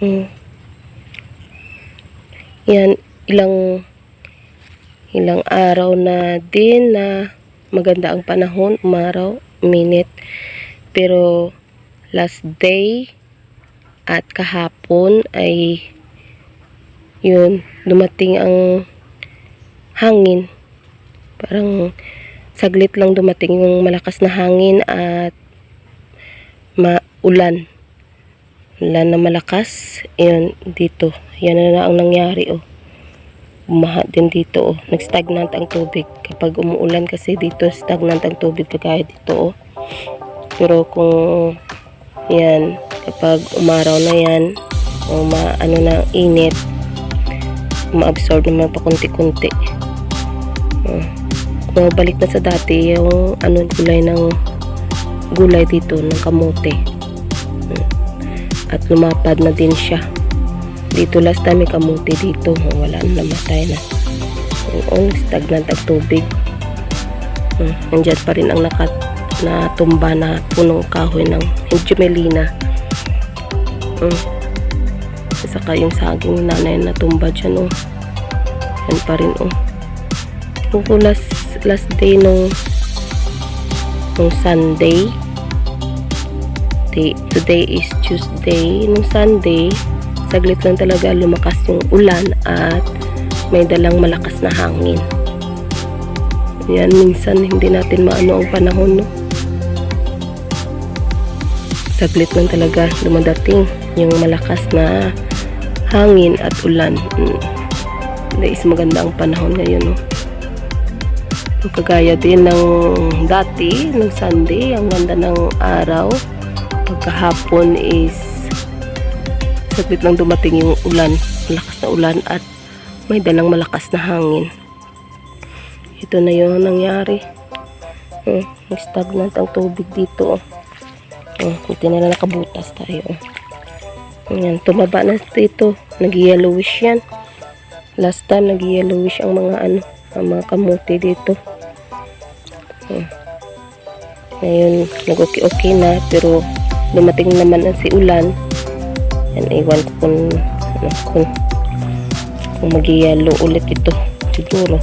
Hmm. Yan, ilang ilang araw na din na maganda ang panahon, umaraw, minute. Pero last day at kahapon ay yun, dumating ang hangin. Parang saglit lang dumating yung malakas na hangin at maulan. Ulan na malakas. Yun, dito. Yan na, na ang nangyari, oh. Bumaha din dito, oh. Nag-stagnant ang tubig. Kapag umuulan kasi dito, stagnant ang tubig kagaya dito, oh. Pero kung yan, kapag umaraw na yan, o ma, ano na, init, ma-absorb naman pa kunti-kunti. Uh, balik na sa dati yung ano gulay ng gulay dito ng kamote. Hmm. At lumapad na din siya. Dito last time kamote dito. Wala na namatay na. Oo, stagnant ang tubig. Hmm. Nandyan pa rin ang nakat na tumba na punong kahoy ng Jumelina. Hmm. Saka yung saging nanay na tumba dyan, oh. Yan pa rin, oh. Yung last, last day nung nung Sunday. Day, today is Tuesday. Nung Sunday, saglit lang talaga lumakas yung ulan at may dalang malakas na hangin. Yan, minsan hindi natin maano ang panahon, no? Saglit lang talaga lumadating yung malakas na hangin at ulan. Mm. Is maganda ang panahon ngayon, no? Kagaya din ng dati, ng Sunday, ang ganda ng araw. Pagkahapon is saglit lang dumating yung ulan, malakas na ulan at may dalang malakas na hangin. Ito na yung nangyari. Hmm, stagnant ang tubig dito. Oh. Oh, hindi na lang nakabutas tayo. Oh. Ayan, tumaba na dito. Nag-yellowish yan. Last time, nag-yellowish ang mga ano, ang mga kamote dito. Hmm. Ngayon, nag-okay-okay na, pero dumating naman ang si ulan. Yan, iwan ko kung, ano, kung, kung mag-yellow ulit ito. Siguro.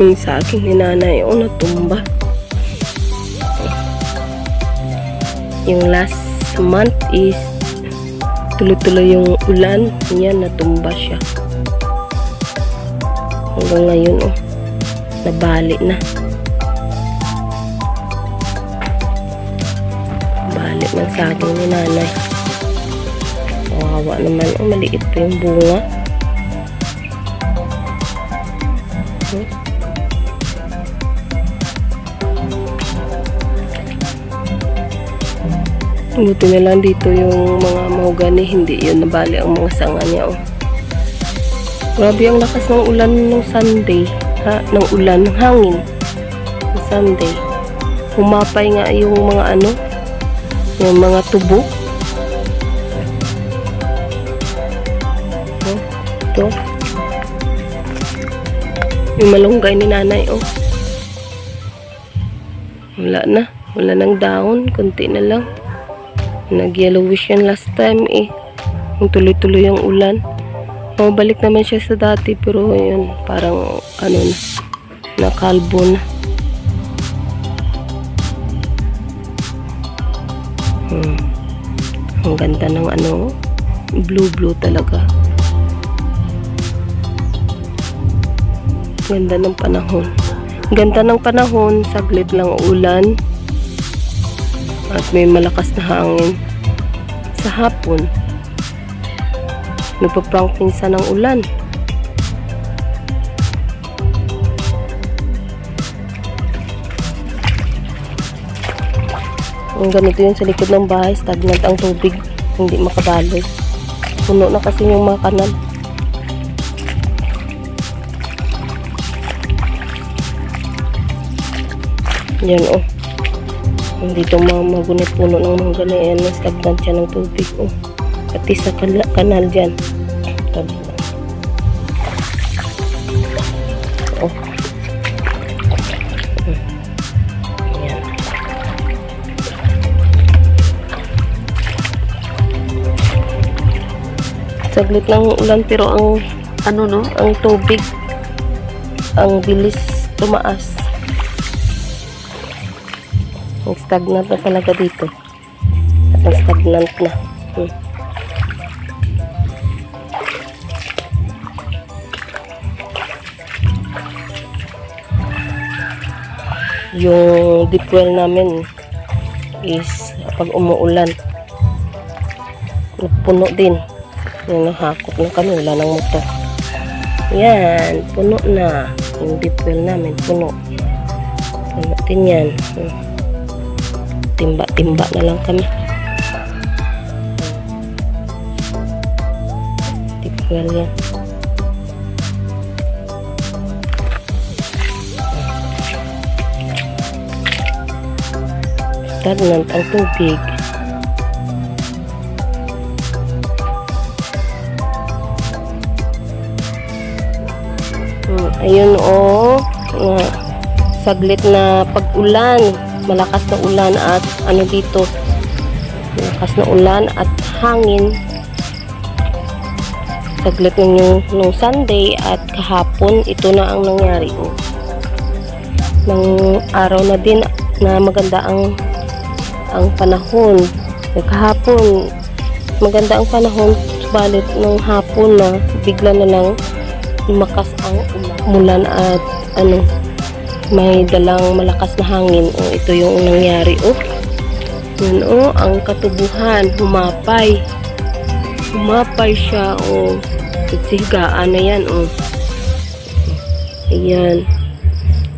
Yung sa akin ni nanay, o natumba. Yung last month is tuloy-tuloy yung ulan. Yan, natumba siya. Hanggang ngayon, oh, nabali na. Bali ng saging ni nanay. Kawawa naman. Oh, maliit pa yung bunga. Hmm? Buti na lang dito yung mga mahogani, hindi yun nabali ang mga sanga niya. Oh. Grabe ang lakas ng ulan ng Sunday. Ha? Ng ulan, ng hangin. Ng Sunday. Humapay nga yung mga ano, yung mga tubo. Oh, ito. Yung malunggay ni nanay, oh. Wala na. Wala nang daon. Kunti na lang. Nag-yellowish yan last time eh. Yung tuloy-tuloy yung ulan. Mabalik naman siya sa dati pero yun, parang ano na, nakalbo na. Hmm. Ang ganda ng ano, blue-blue talaga. Ganda ng panahon. Ganda ng panahon, saglit lang ulan at may malakas na hangin sa hapon nagpa-prank pinsan ng ulan. Ang ganito yun sa likod ng bahay stagnant ang tubig hindi makabaloy puno na kasi yung mga kanal. Yan oh. Dito mga magunit puno ng mga ganyan na stagnant siya ng tubig oh pati sa kanal dyan. Tabi. Na oh hmm. saglit lang ulan pero ang ano no? Ang tubig ang bilis tumaas. Ang stagnant na talaga dito. At ang stagnant na. Hmm. Yung deep well namin is pag umuulan puno din. Yung nahakot na kami, wala ng motor. Yan, puno na. Yung deep well namin, puno. Puno din yan. Timba-timba na lang kami. Deep well yan. Stagnant ang tubig. Hmm, ayun oh, nga, saglit na pag-ulan, malakas na ulan at ano dito, malakas na ulan at hangin. Saglit na yung nung Sunday at kahapon, ito na ang nangyari oh. Nang araw na din na maganda ang ang panahon. Kahapon, maganda ang panahon, subalit nung hapon na bigla na lang lumakas ang ulan at ano may dalang malakas na hangin. O ito yung nangyari oh. Yun oh ang katubuhan humapay. Humapay siya oh nagsihigaan na yan oh. Ayan.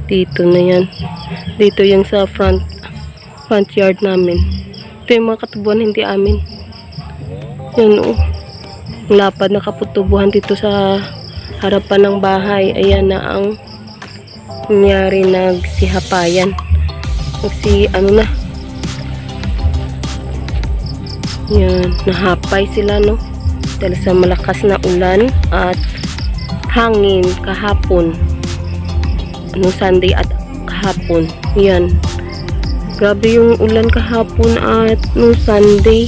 Dito na yan. Dito yan sa front front yard namin ito yung mga katubuhan hindi amin yun oh ang lapad na kaputubuhan dito sa harapan ng bahay. Ayan na ang nangyari nagsihapayan. Nagsi, ano na. Yan, nahapay sila, no? Dahil sa malakas na ulan at hangin kahapon. Anong Sunday at kahapon. Yan. Grabe yung ulan kahapon at nung Sunday.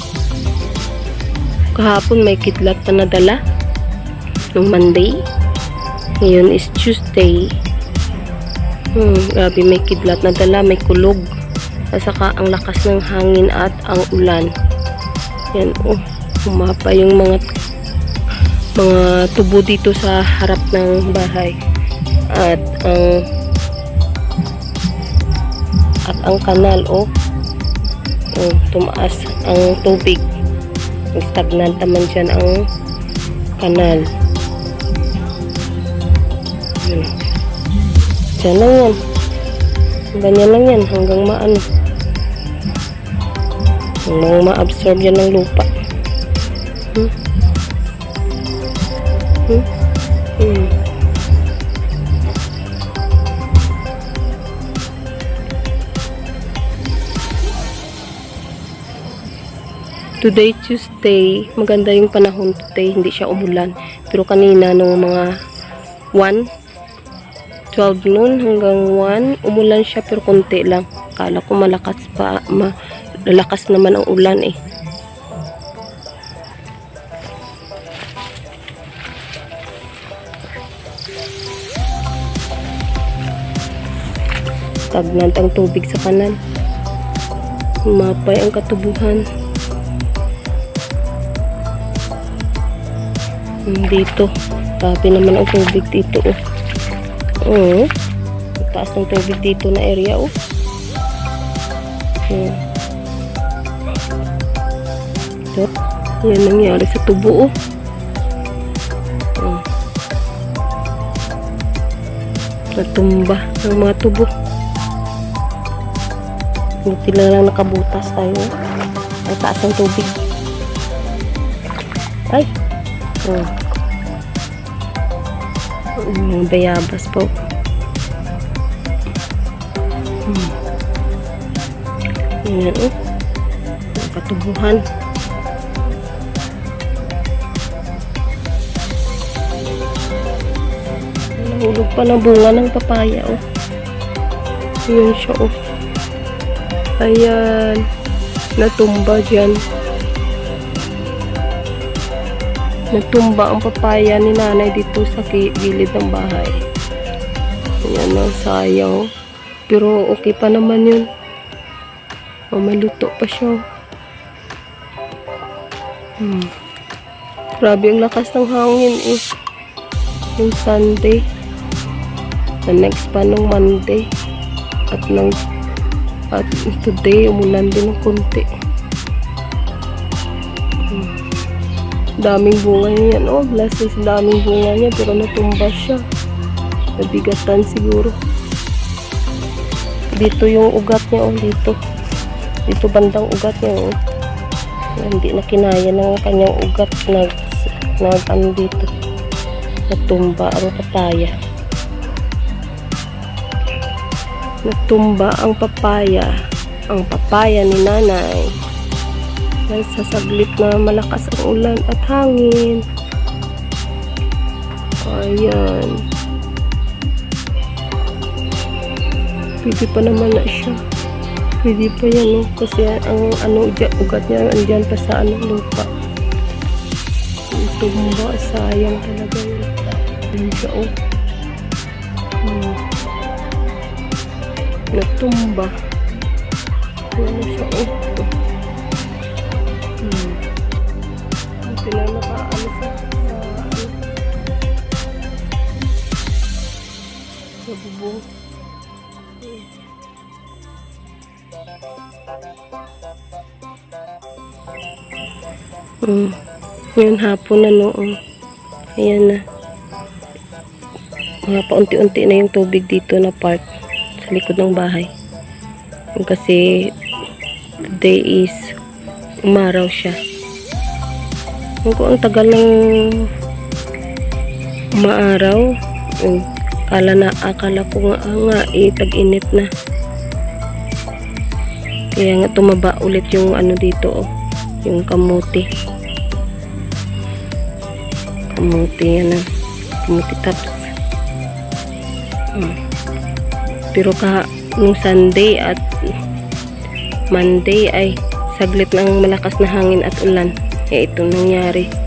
Kahapon may kidlat pa nadala. Nung Monday. Ngayon is Tuesday. Hmm, grabe may kidlat na dala, may kulog. At saka ang lakas ng hangin at ang ulan. Yan, oh, humapa yung mga mga tubo dito sa harap ng bahay. At ang at ang kanal, oh, oh tumaas ang tubig. Stagnant naman dyan ang kanal. Yan. Diyan lang yan. Ganyan lang yan hanggang maano. Hanggang ma-absorb yan ng lupa. Hmm? Today, Tuesday, maganda yung panahon today, hindi siya umulan. Pero kanina, nung mga 1, 12 noon hanggang 1, umulan siya pero konti lang. Kala ko malakas pa, ma, lalakas naman ang ulan eh. Stagnant ang tubig sa kanal. Mapay ang katubuhan. Dito. Tabi naman ang tubig dito oh. Oo. Taas ng tubig dito na area, oh. Hmm. Ito. Yan nangyari sa tubo, oh. Hmm. Natumba ang mga tubo. Buti na lang nakabutas tayo. Ay, taas ng tubig. Ay. Hmm. Mga bayabas po. Hmm. Ayan, oh. Mga katubuhan. Nahulog pa na bunga ng papaya, oh. Ayan siya, oh. Ayan. Natumba dyan. Natumba ang papaya ni nanay dito sa gilid ng bahay. Ayan na, sayang. Pero okay pa naman yun. O, maluto pa siya. Hmm. Grabe ang lakas ng hangin eh. Yung Sunday. The next pa nung Monday. At nang at today umulan din ng konti. Daming bunga niya. Oh, blessings. Daming bunga niya pero natumba siya. Nabigatan siguro. Dito yung ugat niya. Oh, dito. Dito bandang ugat niya. Oh. Hindi na kinaya ng kanyang ugat. Nag, nag ano dito. Natumba ang papaya. Natumba ang papaya. Ang papaya ni nanay. Dahil sa saglit na malakas ang ulan at hangin. Ayan. Pwede pa naman na siya. Pwede pa yan, oh. Kasi ang ano, ugat niya, andyan pa sa ano, lupa. Tumba, sayang talaga yun. Ayan siya, oh. Hmm. Natumba. Ayan na siya, oh. Na nakaano sa, sa ano. Bubong. Hmm. Ngayon hapon na noon. Ayan na. Mga paunti-unti na yung tubig dito na park sa likod ng bahay. Kasi today is umaraw siya. Kung ang tagal ng umaaraw, yung kala na akala ko nga, ah, nga eh, tag-init na. Kaya nga tumaba ulit yung ano dito, oh, yung kamuti. Kamuti yan ah. Kamuti tops. Hmm. Pero ka nung Sunday at Monday ay saglit ng malakas na hangin at ulan. Eh nangyari.